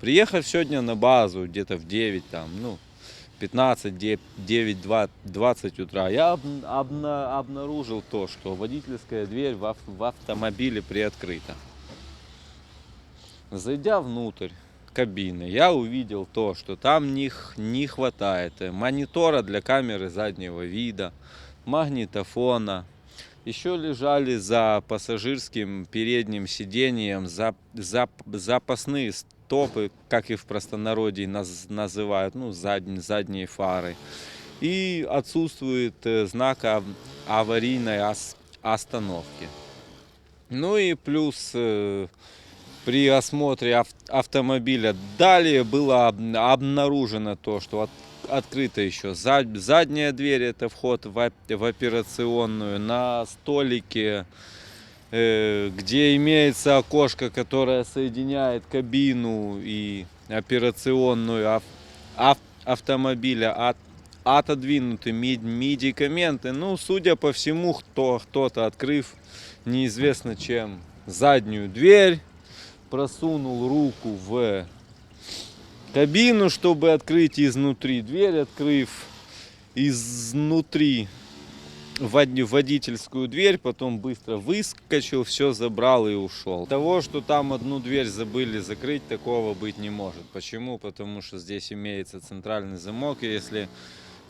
Приехав сегодня на базу где-то в 9, там, ну, 15, 9, 2, 20 утра, я об- обна- обнаружил то, что водительская дверь в автомобиле приоткрыта. Зайдя внутрь кабины, я увидел то, что там не, х- не хватает э, монитора для камеры заднего вида, магнитофона. Еще лежали за пассажирским передним сиденьем зап- зап- запасные стопы, как и в простонародье наз- называют, ну, задние, задние фары. И отсутствует э, знак ав- аварийной ос- остановки. Ну и плюс э, при осмотре ав- автомобиля далее было об- обнаружено то, что от- открыта еще зад- задняя дверь, это вход в, в операционную, на столике, э, где имеется окошко, которое соединяет кабину и операционную ав- ав- автомобиля, от- отодвинуты мед- медикаменты. Ну, судя по всему, кто, кто-то, открыв неизвестно чем заднюю дверь, просунул руку в кабину, чтобы открыть изнутри дверь, открыв изнутри води- водительскую дверь, потом быстро выскочил, все забрал и ушел. Того, что там одну дверь забыли закрыть, такого быть не может. Почему? Потому что здесь имеется центральный замок, и если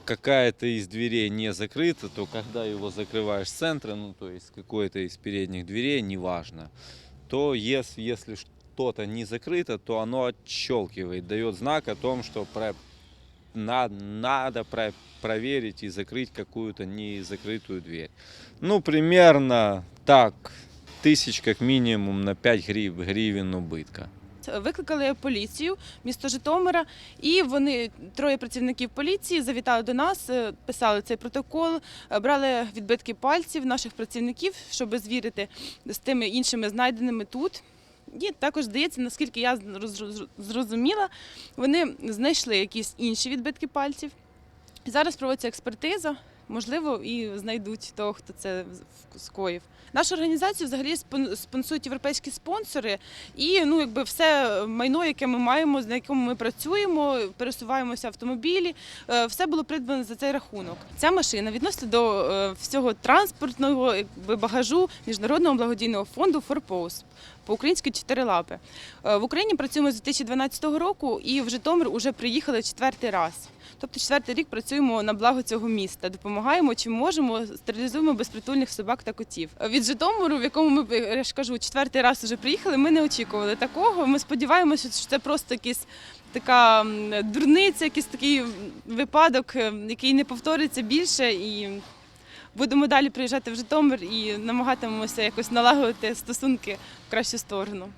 какая-то из дверей не закрыта, то когда его закрываешь с центра, ну то есть какой-то из передних дверей, неважно, то если, если что-то не закрыто, то оно отщелкивает, дает знак о том, что про- на- надо про- проверить и закрыть какую-то незакрытую дверь. Ну, примерно так, тысяч как минимум на 5 грив, гривен убытка. Викликали поліцію місто Житомира, і вони троє працівників поліції завітали до нас, е, писали цей протокол, е, брали відбитки пальців наших працівників, щоб звірити з тими іншими знайденими тут. І також здається, наскільки я зроз- зроз- зрозуміла, вони знайшли якісь інші відбитки пальців. Зараз проводиться експертиза. Можливо, і знайдуть того, хто це скоїв. Нашу організацію взагалі спон- спонсують європейські спонсори, і ну, якби все майно, яке ми маємо, на якому ми працюємо, пересуваємося автомобілі, е, все було придбано за цей рахунок. Ця машина відносно до е, всього транспортного якби, багажу міжнародного благодійного фонду «Форпоус» по-українськи чотири лапи. Е, В Україні працюємо з 2012 року і в Житомир вже приїхали четвертий раз. Тобто четвертий рік працюємо на благо цього міста, допомагаємо чим можемо, стерилізуємо безпритульних собак та котів. Від Житомиру, в якому ми я ж кажу, четвертий раз вже приїхали, ми не очікували такого. Ми сподіваємося, що це просто якийсь така дурниця, якийсь такий випадок, е, який не повториться більше і. Будемо далі приїжджати в Житомир і намагатимемося якось налагодити стосунки в кращу сторону.